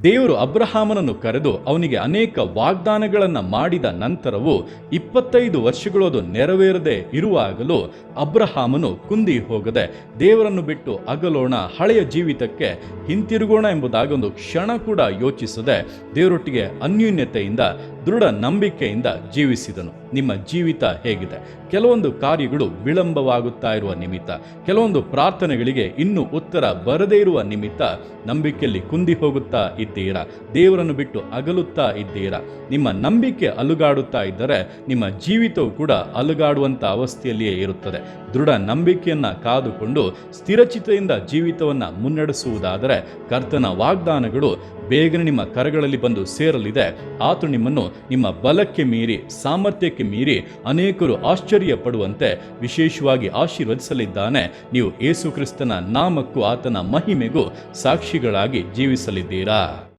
ದೇವರು ಅಬ್ರಹಾಮನನ್ನು ಕರೆದು ಅವನಿಗೆ ಅನೇಕ ವಾಗ್ದಾನಗಳನ್ನು ಮಾಡಿದ ನಂತರವೂ ಇಪ್ಪತ್ತೈದು ವರ್ಷಗಳು ಅದು ನೆರವೇರದೆ ಇರುವಾಗಲೂ ಅಬ್ರಹಾಮನು ಕುಂದಿ ಹೋಗದೆ ದೇವರನ್ನು ಬಿಟ್ಟು ಅಗಲೋಣ ಹಳೆಯ ಜೀವಿತಕ್ಕೆ ಹಿಂತಿರುಗೋಣ ಎಂಬುದಾಗಿ ಒಂದು ಕ್ಷಣ ಕೂಡ ಯೋಚಿಸದೆ ದೇವರೊಟ್ಟಿಗೆ ಅನ್ಯೂನ್ಯತೆಯಿಂದ ದೃಢ ನಂಬಿಕೆಯಿಂದ ಜೀವಿಸಿದನು. ನಿಮ್ಮ ಜೀವಿತ ಹೇಗಿದೆ? ಕೆಲವೊಂದು ಕಾರ್ಯಗಳು ವಿಳಂಬವಾಗುತ್ತಾ ಇರುವ ನಿಮಿತ್ತ. ಕೆಲವೊಂದು ಪ್ರಾರ್ಥನೆಗಳಿಗೆ ಇನ್ನೂ ಉತ್ತರ ಬರದೇ ಇರುವ ನಿಮಿತ್ತ ನಂಬಿಕೆಯಲ್ಲಿ ಕುಂದಿ ಹೋಗುತ್ತಾ ಇದ್ದೀರಾ? ದೇವರನ್ನು ಬಿಟ್ಟು ಅಗಲುತ್ತಾ ಇದ್ದೀರಾ? ನಿಮ್ಮ ನಂಬಿಕೆ ಅಲುಗಾಡುತ್ತಾ ಇದ್ದರೆ ನಿಮ್ಮ ಜೀವಿತವು ಕೂಡ ಅಲುಗಾಡುವಂಥ ಅವಸ್ಥೆಯಲ್ಲಿಯೇ ಇರುತ್ತದೆ. ದೃಢ ನಂಬಿಕೆಯನ್ನ ಕಾದುಕೊಂಡು ಸ್ಥಿರಚಿತೆಯಿಂದ ಜೀವಿತವನ್ನು ಮುನ್ನಡೆಸುವುದಾದರೆ ಕರ್ತನ ವಾಗ್ದಾನಗಳು ಬೇಗನೆ ನಿಮ್ಮ ಕರಗಳಲ್ಲಿ ಬಂದು ಸೇರಲಿದೆ. ಆತು ನಿಮ್ಮನ್ನು ನಿಮ್ಮ ಬಲಕ್ಕೆ ಮೀರಿ, ಸಾಮರ್ಥ್ಯಕ್ಕೆ ಮೀರಿ ಅನೇಕರು ಆಶ್ಚರ್ಯ ಪಡುವಂತೆ ವಿಶೇಷವಾಗಿ ಆಶೀರ್ವದಿಸಲಿದ್ದಾನೆ. ನೀವು ಯೇಸು ಕ್ರಿಸ್ತನ ನಾಮಕ್ಕೂ ಆತನ ಮಹಿಮೆಗೂ ಸಾಕ್ಷಿಗಳಾಗಿ ಜೀವಿಸಲಿದ್ದೀರಾ.